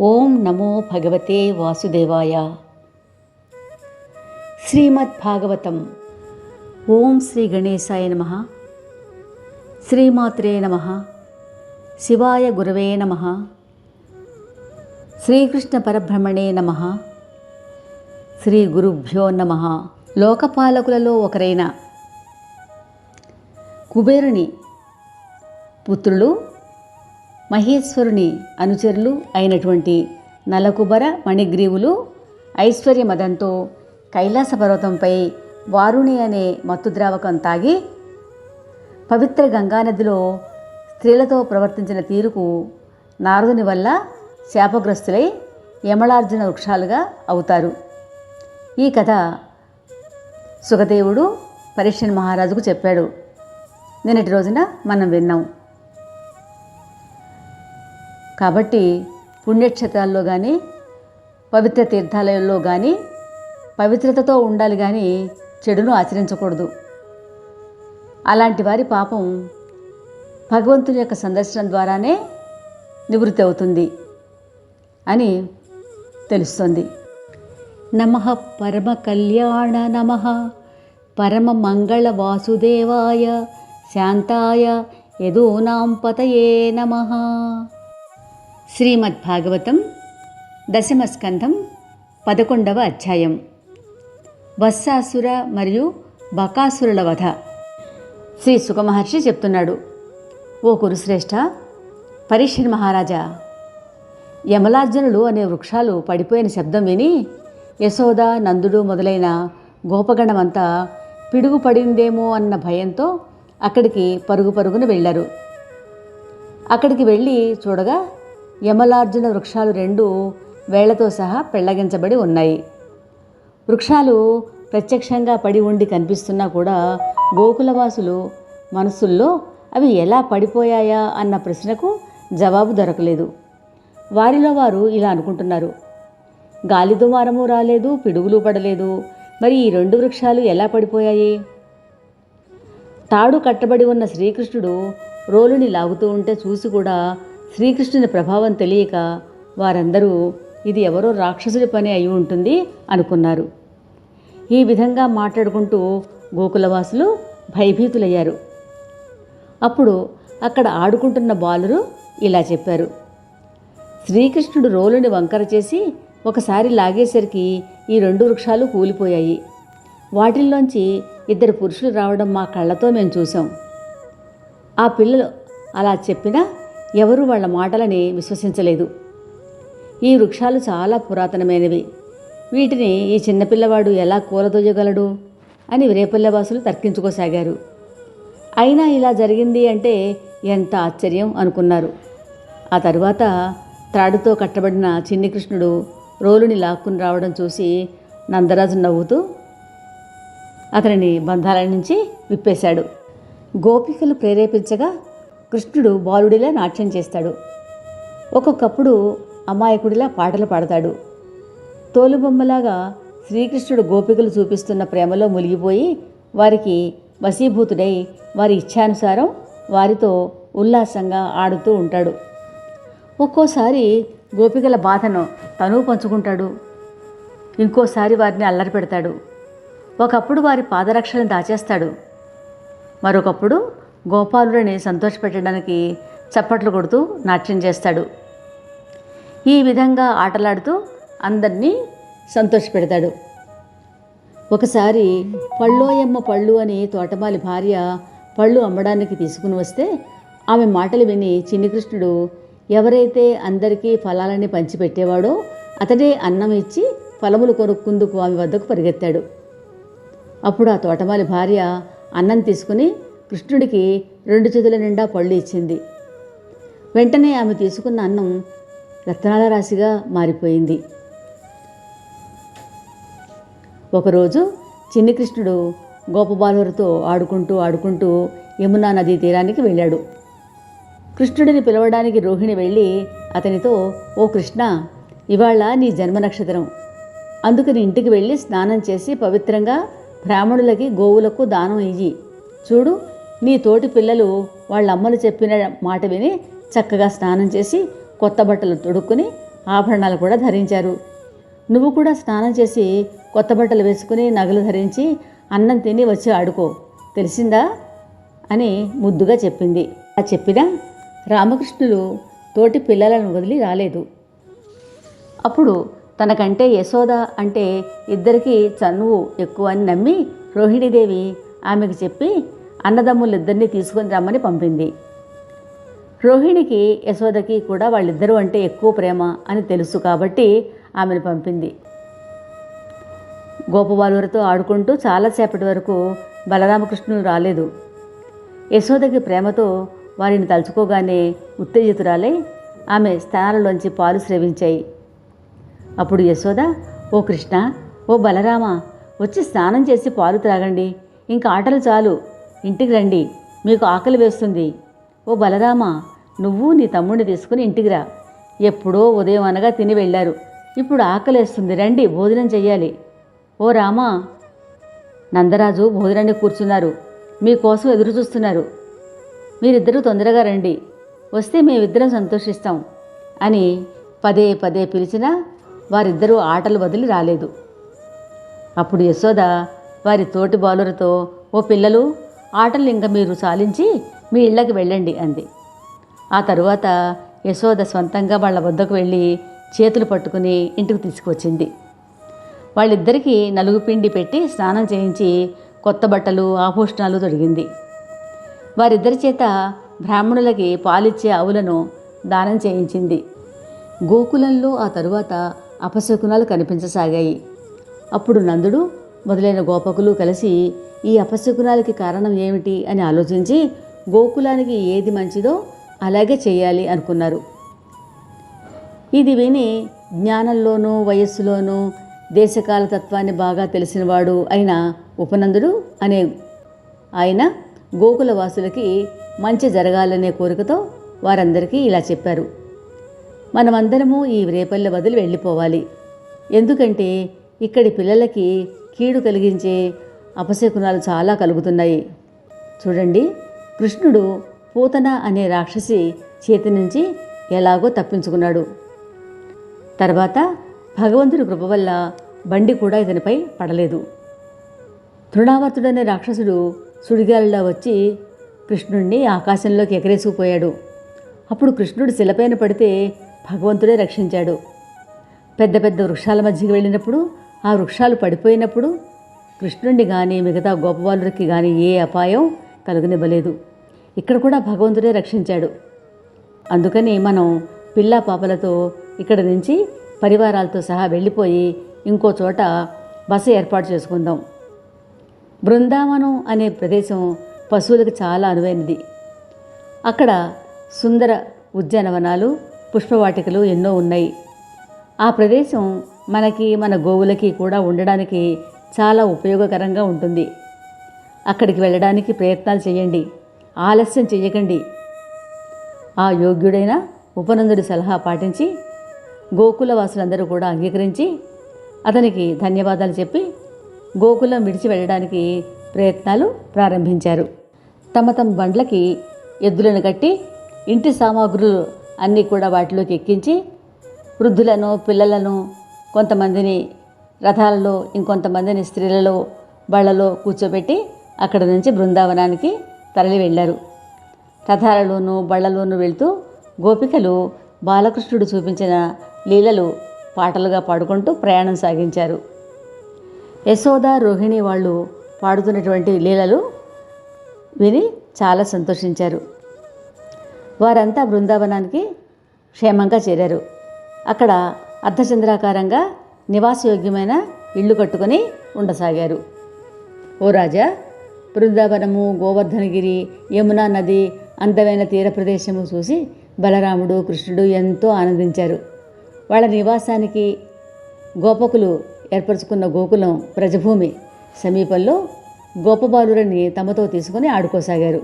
ఓం నమో భగవతే వాసుదేవాయ. శ్రీమద్ భాగవతం ఓం శ్రీ గణేశాయ నమ. శ్రీమాత్రే నమ. శివాయ గురవే నమ. శ్రీకృష్ణ పరబ్రహ్మణే నమ. శ్రీ గురుభ్యో నమ. లోకపాలకులలో ఒకరైన కుబేరుని పుత్రులు మహేశ్వరుని అనుచరులు అయినటువంటి నలకుబర మణిగ్రీవులు ఐశ్వర్య మదంతో కైలాస పర్వతంపై వారుణి అనే మత్తు ద్రావకం తాగి పవిత్ర గంగానదిలో స్త్రీలతో ప్రవర్తించిన తీరుకు నారదుని వల్ల శాపగ్రస్తులై యమలార్జున వృక్షాలుగా అవుతారు. ఈ కథ సుఖదేవుడు పరీక్షన్ మహారాజుకు చెప్పాడు. నిన్నటి రోజున మనం విన్నాం. కాబట్టి పుణ్యక్షేత్రాల్లో కానీ పవిత్ర తీర్థాలయంలో కానీ పవిత్రతతో ఉండాలి కానీ చెడును ఆచరించకూడదు. అలాంటి వారి పాపం భగవంతుని యొక్క సందర్శనం ద్వారానే నివృత్తి అవుతుంది అని తెలుస్తుంది. నమ పరమ కళ్యాణ నమ. పరమ మంగళ వాసుదేవాయ శాంతాయ యదూనాం పతయే నమ. శ్రీమద్భాగవతం దశమ స్కంధం పదకొండవ అధ్యాయం. వత్సాసుర మరియు బకాసురుల వధ. శ్రీ సుఖమహర్షి చెప్తున్నాడు ఓ కురుశ్రేష్ఠ పరీక్షణ్ మహారాజా యమలార్జునులు అనే వృక్షాలు పడిపోయిన శబ్దం విని యశోద నందుడు మొదలైన గోపగణమంతా పిడుగు పడిందేమో అన్న భయంతో అక్కడికి పరుగు పరుగున వెళ్ళారు. అక్కడికి వెళ్ళి చూడగా యమలార్జున వృక్షాలు రెండు వేళ్ళతో సహా పెళ్ళగించబడి ఉన్నాయి. వృక్షాలు ప్రత్యక్షంగా పడి ఉండి కనిపిస్తున్నా కూడా గోకులవాసులు మనసుల్లో అవి ఎలా పడిపోయాయా అన్న ప్రశ్నకు జవాబు దొరకలేదు. వారిలో వారు ఇలా అనుకుంటున్నారు. గాలి దుమారము రాలేదు పిడుగులు పడలేదు. మరి ఈ రెండు వృక్షాలు ఎలా పడిపోయాయి? తాడు కట్టబడి ఉన్న శ్రీకృష్ణుడు రోలుని లాగుతూ ఉంటే చూసి కూడా శ్రీకృష్ణుని ప్రభావం తెలియక వారందరూ ఇది ఎవరో రాక్షసుడి పని అయి ఉంటుంది అనుకున్నారు. ఈ విధంగా మాట్లాడుకుంటూ గోకులవాసులు భయభీతులయ్యారు. అప్పుడు అక్కడ ఆడుకుంటున్న బాలురు ఇలా చెప్పారు. శ్రీకృష్ణుడు రోలుని వంకర చేసి ఒకసారి లాగేసరికి ఈ రెండు వృక్షాలు కూలిపోయాయి. వాటిల్లోంచి ఇద్దరు పురుషులు రావడం మా కళ్ళతో మేము చూసాం ఆ పిల్లలు అలా చెప్పినా ఎవరు వాళ్ళ మాటలని విశ్వసించలేదు. ఈ వృక్షాలు చాలా పురాతనమైనవి. వీటిని ఈ చిన్నపిల్లవాడు ఎలా కూలదోయగలడు అని రేపల్లెవాసులు తర్కించుకోసాగారు. అయినా ఇలా జరిగింది అంటే ఎంత ఆశ్చర్యం అనుకున్నారు. ఆ తరువాత త్రాడుతో కట్టబడిన చిన్ని కృష్ణుడు రోలుని లాక్కుని రావడం చూసి నందరాజు నవ్వుతూ అతనిని బంధాల నుంచి విప్పేశాడు. గోపికలు ప్రేరేపించగా కృష్ణుడు బాలుడిలా నాట్యం చేస్తాడు. ఒక్కొక్కప్పుడు అమాయకుడిలా పాటలు పాడతాడు. తోలుబొమ్మలాగా శ్రీకృష్ణుడు గోపికలు చూపిస్తున్న ప్రేమలో మునిగిపోయి వారికి వశీభూతుడై వారి ఇచ్ఛానుసారం వారితో ఉల్లాసంగా ఆడుతూ ఉంటాడు. ఒక్కోసారి గోపికల బాధను తను పంచుకుంటాడు. ఇంకోసారి వారిని అల్లరి పెడతాడు. ఒకప్పుడు వారి పాదరక్షలను దాచేస్తాడు. మరొకప్పుడు గోపాలుడిని సంతోషపెట్టడానికి చప్పట్లు కొడుతూ నాట్యం చేస్తాడు. ఈ విధంగా ఆటలాడుతూ అందరినీ సంతోషపెడతాడు. ఒకసారి పళ్ళోయమ్మ పళ్ళు అని తోటమాలి భార్య పళ్ళు అమ్మడానికి తీసుకుని వస్తే ఆమె మాటలు విని చిన్నికృష్ణుడు ఎవరైతే అందరికీ ఫలాలని పంచిపెట్టేవాడో అతడే అన్నం ఇచ్చి ఫలములు కొనుక్కుందుకు ఆమె వద్దకు పరిగెత్తాడు. అప్పుడు ఆ తోటమాలి భార్య అన్నం తీసుకుని కృష్ణుడికి రెండు చేతుల నిండా పళ్ళు ఇచ్చింది. వెంటనే ఆమె తీసుకున్న అన్నం రత్నాల రాశిగా మారిపోయింది. ఒకరోజు చిన్ని కృష్ణుడు గోపబాలులతో ఆడుకుంటూ ఆడుకుంటూ యమునా నదీ తీరానికి వెళ్ళాడు. కృష్ణుడిని పిలవడానికి రోహిణి వెళ్ళి అతనితో ఓ కృష్ణ ఇవాళ నీ జన్మ నక్షత్రం. అందుకని ఇంటికి వెళ్ళి స్నానం చేసి పవిత్రంగా బ్రాహ్మణులకి గోవులకు దానం ఇయ్యి. చూడు నీ తోటి పిల్లలు వాళ్ళ అమ్మలు చెప్పిన మాట విని చక్కగా స్నానం చేసి కొత్త బట్టలు తొడుక్కుని ఆభరణాలు కూడా ధరించారు. నువ్వు కూడా స్నానం చేసి కొత్త బట్టలు వేసుకుని నగలు ధరించి అన్నం తిని వచ్చి ఆడుకో. తెలిసిందా? అని ముద్దుగా చెప్పింది. ఆ చెప్పినా రామకృష్ణులు తోటి పిల్లలను వదిలి రాలేదు. అప్పుడు తనకంటే యశోద అంటే ఇద్దరికీ చనువు ఎక్కువ అని నమ్మి రోహిణీదేవి ఆమెకు చెప్పి అన్నదమ్ములిద్దరినీ తీసుకొని రమ్మని పంపింది. రోహిణికి యశోదకి కూడా వాళ్ళిద్దరూ అంటే ఎక్కువ ప్రేమ అని తెలుసు కాబట్టి ఆమెను పంపింది. గోపబాలులతో ఆడుకుంటూ చాలాసేపటి వరకు బలరామకృష్ణులు రాలేదు. యశోదకి ప్రేమతో వారిని తలుచుకోగానే ఉత్తేజితురాలై ఆమె స్థానాలలోంచి పాలు స్రవించాయి. అప్పుడు యశోద ఓ కృష్ణ ఓ బలరామ వచ్చి స్నానం చేసి పాలు త్రాగండి. ఇంకా ఆటలు చాలు. ఇంటికి రండి మీకు ఆకలి వేస్తుంది. ఓ బలరామ నువ్వు నీ తమ్ముడిని తీసుకుని ఇంటికి రా. ఎప్పుడో ఉదయం అనగా తిని వెళ్ళారు. ఇప్పుడు ఆకలేస్తుంది రండి భోజనం చెయ్యాలి. ఓ రామా నందరాజు భోజనాన్ని కూర్చున్నారు. మీకోసం ఎదురు చూస్తున్నారు. మీరిద్దరూ తొందరగా రండి. వస్తే మేమిద్దరం సంతోషిస్తాం అని పదే పదే పిలిచినా వారిద్దరూ ఆటలు వదిలి రాలేదు. అప్పుడు యశోద వారి తోటి బాలులతో ఓ పిల్లలు ఆటలు ఇంకా మీరు సాలించి మీ ఇళ్ళకి వెళ్ళండి అంది. ఆ తరువాత యశోద సొంతంగా వాళ్ళ వద్దకు వెళ్ళి చేతులు పట్టుకుని ఇంటికి తీసుకువచ్చింది. వాళ్ళిద్దరికీ నలుగు పిండి పెట్టి స్నానం చేయించి కొత్త బట్టలు ఆభూషణాలు తొడిగింది. వారిద్దరి చేత బ్రాహ్మణులకి పాలిచ్చే ఆవులను దానం చేయించింది. గోకులంలో ఆ తరువాత అపశకునాలు కనిపించసాగాయి. అప్పుడు నందుడు మొదలైన గోపకులు కలిసి ఈ అపశకునాలకి కారణం ఏమిటి అని ఆలోచించి గోకులానికి ఏది మంచిదో అలాగే చేయాలి అనుకున్నారు. ఇది విని జ్ఞానంలోనూ వయస్సులోనూ దేశకాల తత్వాన్ని బాగా తెలిసినవాడు అయిన ఉపనందుడు అనే ఆయన గోకుల వాసులకి మంచి జరగాలనే కోరికతో వారందరికీ ఇలా చెప్పారు. మనమందరము ఈ రేపల్లె వదిలి వెళ్ళిపోవాలి. ఎందుకంటే ఇక్కడి పిల్లలకి కీడు కలిగించే అపశకునాలు చాలా కలుగుతున్నాయి. చూడండి కృష్ణుడు పూతన అనే రాక్షసి చేతి నుంచి ఎలాగో తప్పించుకున్నాడు. తర్వాత భగవంతుడి కృప వల్ల బండి కూడా ఇతనిపై పడలేదు. తృణావర్తుడనే రాక్షసుడు సుడిగాలిలో వచ్చి కృష్ణుడిని ఆకాశంలోకి ఎగరేసుకుపోయాడు. అప్పుడు కృష్ణుడు శిలపైన పడితే భగవంతుడే రక్షించాడు. పెద్ద పెద్ద వృక్షాల మధ్యకి వెళ్ళినప్పుడు ఆ వృక్షాలు పడిపోయినప్పుడు కృష్ణుడిని కానీ మిగతా గోపబాలుడికి కానీ ఏ అపాయం కలుగనివ్వలేదు. ఇక్కడ కూడా భగవంతుడే రక్షించాడు. అందుకని మనం పిల్ల పాపలతో ఇక్కడ నుంచి పరివారాలతో సహా వెళ్ళిపోయి ఇంకో చోట బస ఏర్పాటు చేసుకుందాం. బృందావనం అనే ప్రదేశం పశువులకు చాలా అనువైనది. అక్కడ సుందర ఉద్యానవనాలు పుష్పవాటికలు ఎన్నో ఉన్నాయి. ఆ ప్రదేశం మనకి మన గోవులకి కూడా ఉండడానికి చాలా ఉపయోగకరంగా ఉంటుంది. అక్కడికి వెళ్ళడానికి ప్రయత్నాలు చేయండి. ఆలస్యం చేయకండి. ఆ యోగ్యుడైన ఉపనందుడి సలహా పాటించి గోకుల వాసులందరూ కూడా అంగీకరించి అతనికి ధన్యవాదాలు చెప్పి గోకులం విడిచి వెళ్ళడానికి ప్రయత్నాలు ప్రారంభించారు. తమ తమ బండ్లకి ఎద్దులను కట్టి ఇంటి సామాగ్రులు అన్నీ కూడా వాటిలోకి ఎక్కించి వృద్ధులను పిల్లలను కొంతమందిని రథాలలో ఇంకొంతమందిని స్త్రీలలో బళ్ళలో కూర్చోబెట్టి అక్కడ నుంచి బృందావనానికి తరలి వెళ్ళారు. రథాలలోనూ బళ్ళలోనూ వెళ్తూ గోపికలు బాలకృష్ణుడు చూపించిన లీలలు పాటలుగా పాడుకుంటూ ప్రయాణం సాగించారు. యశోద రోహిణి వాళ్ళు పాడుతున్నటువంటి లీలలు విని చాలా సంతోషించారు. వారంతా బృందావనానికి క్షేమంగా చేరారు. అక్కడ అర్ధచంద్రాకారంగా నివాసయోగ్యమైన ఇల్లు కట్టుకొని ఉండసాగారు. ఓ రాజా బృందావనము గోవర్ధనగిరి యమునా నది అందమైన తీర ప్రదేశము చూసి బలరాముడు కృష్ణుడు ఎంతో ఆనందించారు. వాళ్ళ నివాసానికి గోపకులు ఏర్పరచుకున్న గోకులం ప్రజభూమి సమీపంలో గోపబాలురని తమతో తీసుకుని ఆడుకోసాగారు.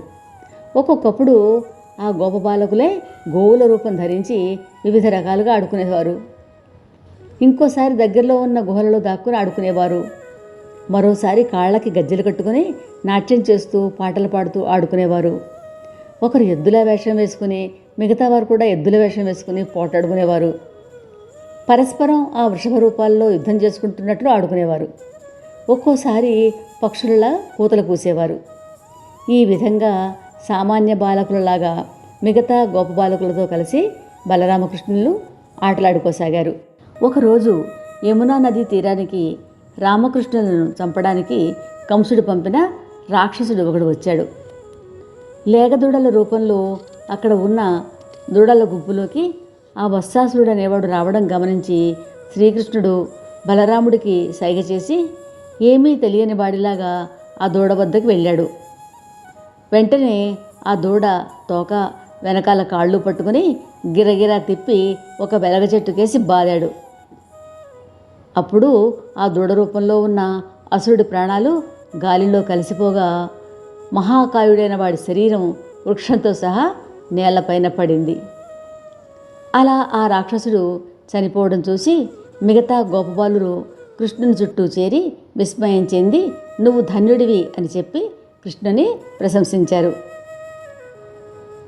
ఒక్కొక్కప్పుడు ఆ గోపబాలకులే గోవుల రూపం ధరించి వివిధ రకాలుగా ఆడుకునేవారు. ఇంకోసారి దగ్గరలో ఉన్న గుహలలో దాక్కుని ఆడుకునేవారు. మరోసారి కాళ్ళకి గజ్జెలు కట్టుకుని నాట్యం చేస్తూ పాటలు పాడుతూ ఆడుకునేవారు. ఒకరు ఎద్దుల వేషం వేసుకుని మిగతా వారు కూడా ఎద్దుల వేషం వేసుకుని పోటాడుకునేవారు. పరస్పరం ఆ వృషభ రూపాల్లో యుద్ధం చేసుకుంటున్నట్లు ఆడుకునేవారు. ఒక్కోసారి పక్షులలా కూతలు కూసేవారు. ఈ విధంగా సామాన్య బాలకులలాగా మిగతా గోప బాలకులతో కలిసి బలరామకృష్ణులు ఆటలాడుకోసాగారు. ఒకరోజు యమునా నదీ తీరానికి రామకృష్ణులను చంపడానికి కంసుడు పంపిన రాక్షసుడు ఒకడు వచ్చాడు. లేగదూడల రూపంలో అక్కడ ఉన్న దూడల గుంపులోకి ఆ వత్సాసురుడు అనేవాడు రావడం గమనించి శ్రీకృష్ణుడు బలరాముడికి సైగ చేసి ఏమీ తెలియని వాడిలాగా ఆ దూడ వద్దకు వెళ్ళాడు. వెంటనే ఆ దూడ తోక వెనకాల కాళ్ళు పట్టుకుని గిరగిరా తిప్పి ఒక వెలగ చెట్టుకేసి బాదాడు. అప్పుడు ఆ దృఢ రూపంలో ఉన్న అసురుడి ప్రాణాలు గాలిలో కలిసిపోగా మహాకాయుడైన వాడి శరీరం వృక్షంతో సహా నేలపైన పడింది. అలా ఆ రాక్షసుడు చనిపోవడం చూసి మిగతా గోపబాలురు కృష్ణుని చుట్టూ చేరి విస్మయం చెంది నువ్వు ధన్యుడివి అని చెప్పి కృష్ణుని ప్రశంసించారు.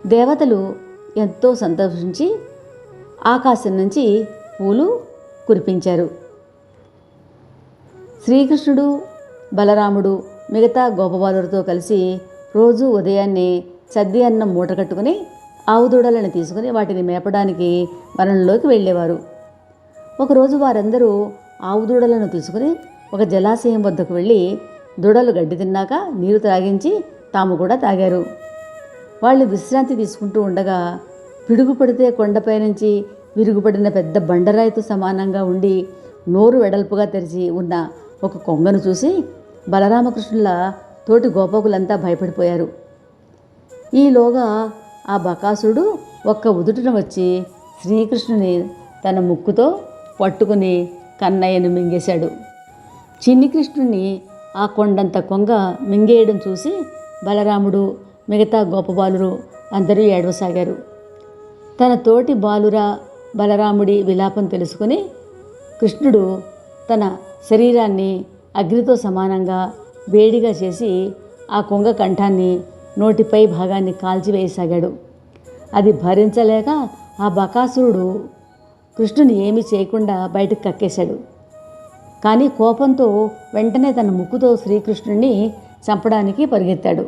దేవతలు ఎంతో సంతోషించి ఆకాశం నుంచి పూలు కురిపించారు. శ్రీకృష్ణుడు బలరాముడు మిగతా గోపబాలుడితో కలిసి రోజు ఉదయాన్నే చద్ది అన్నం మూట కట్టుకుని ఆవు దూడలను తీసుకుని వాటిని మేపడానికి వనంలోకి వెళ్ళేవారు. ఒకరోజు వారందరూ ఆవు దూడలను తీసుకుని ఒక జలాశయం వద్దకు వెళ్ళి దూడలు గడ్డి తిన్నాక నీరు త్రాగించి తాము కూడా తాగారు. వాళ్ళు విశ్రాంతి తీసుకుంటూ ఉండగా పిడుగు పడితే కొండపై నుంచి విరుగుపడిన పెద్ద బండరాయితో సమానంగా ఉండి నోరు వెడల్పుగా తెరిచి ఉన్న ఒక కొంగను చూసి బలరామకృష్ణుల తోటి గోపకులంతా భయపడిపోయారు. ఈలోగా ఆ బకాసుడు ఒక్క ఉదుటున వచ్చి శ్రీకృష్ణుని తన ముక్కుతో పట్టుకుని కన్నయ్యను మింగేశాడు. చిన్ని కృష్ణుని ఆ కొండంత కొంగ మింగేయడం చూసి బలరాముడు మిగతా గోపబాలురు అందరూ ఏడవసాగారు. తన తోటి బాలురా బలరాముడి విలాపం తెలుసుకుని కృష్ణుడు తన శరీరాన్ని అగ్నితో సమానంగా వేడిగా చేసి ఆ కొంగ కంఠాన్ని నోటిపై భాగాన్ని కాల్చివేయసాగాడు. అది భరించలేక ఆ బకాసురుడు కృష్ణుని ఏమీ చేయకుండా బయటకు కక్కేశాడు. కానీ కోపంతో వెంటనే తన ముక్కుతో శ్రీకృష్ణుడిని చంపడానికి పరిగెత్తాడు.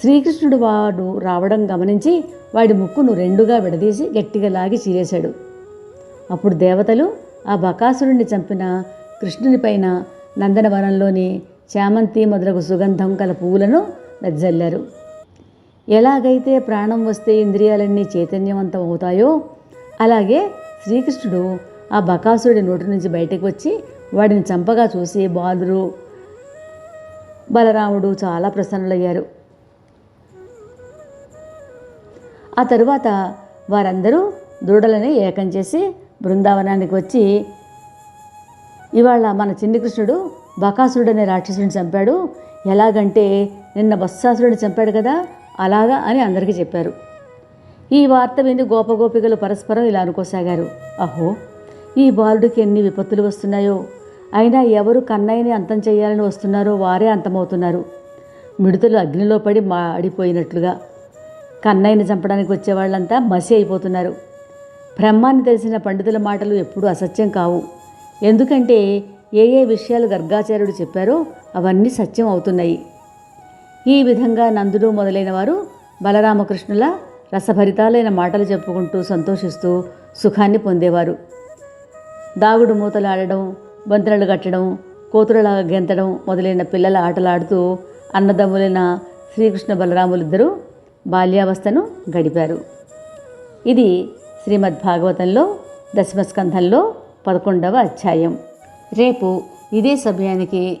శ్రీకృష్ణుడు వాడు రావడం గమనించి వాడి ముక్కును రెండుగా విడదీసి గట్టిగా లాగి చీరేశాడు. అప్పుడు దేవతలు ఆ బకాసురుణ్ణి చంపిన కృష్ణుని పైన నందనవనంలోని చామంతి మొదలగు సుగంధం కల పువ్వులను వెజ్జల్లారు. ఎలాగైతే ప్రాణం వస్తే ఇంద్రియాలన్నీ చైతన్యవంతం అవుతాయో అలాగే శ్రీకృష్ణుడు ఆ బకాసురుడి నోటి నుంచి బయటకు వచ్చి వాడిని చంపగా చూసి బాలురు బలరాముడు చాలా ప్రసన్నులయ్యారు. ఆ తరువాత వారందరూ దృఢలని ఏకం చేసి బృందావనానికి వచ్చి ఇవాళ మన చిన్ని కృష్ణుడు బకాసురుడు అనే రాక్షసుడిని చంపాడు. ఎలాగంటే నిన్న బస్సాసురుడిని చంపాడు కదా అలాగా అని అందరికీ చెప్పారు. ఈ వార్త విని గోపగోపికలు పరస్పరం ఇలా అనుకోసాగారు. అహో ఈ బాలుడికి ఎన్ని విపత్తులు వస్తున్నాయో. అయినా ఎవరు కన్నయ్యని అంతం చేయాలని వస్తున్నారో వారే అంతమవుతున్నారు. మిడతలు అగ్నిలో పడి మాడిపోయినట్లుగా కన్నయ్యని చంపడానికి వచ్చే వాళ్ళంతా మసి అయిపోతున్నారు. బ్రహ్మాన్ని తెలిసిన పండితుల మాటలు ఎప్పుడూ అసత్యం కావు. ఎందుకంటే ఏ ఏ విషయాలు గర్గాచార్యుడు చెప్పారో అవన్నీ సత్యం అవుతున్నాయి. ఈ విధంగా నందుడు మొదలైన వారు బలరామకృష్ణుల రసభరితాలైన మాటలు చెప్పుకుంటూ సంతోషిస్తూ సుఖాన్ని పొందేవారు. దాగుడు మూతలు ఆడడం బంతులు కట్టడం కోతులలాగా గెంతడం మొదలైన పిల్లల ఆటలాడుతూ అన్నదమ్ములైన శ్రీకృష్ణ బలరాములిద్దరూ బాల్యావస్థను గడిపారు. ఇది శ్రీమద్ భాగవతంలో దశమస్కంధంలో పదకొండవ అధ్యాయం. రేపు ఇదే సమయానికి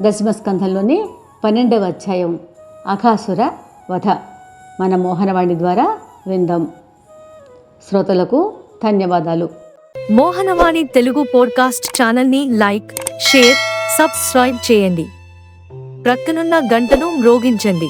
దశమస్కంధంలోని పన్నెండవ అధ్యాయం అఘాసుర వధ. మన మోహనవాణి ద్వారా విందాం. శ్రోతలకు ధన్యవాదాలు. మోహనవాణి తెలుగు పోడ్కాస్ట్ ఛానల్ని లైక్ షేర్ సబ్స్క్రైబ్ చేయండి. ప్రక్కనున్న గంటను మ్రోగించండి.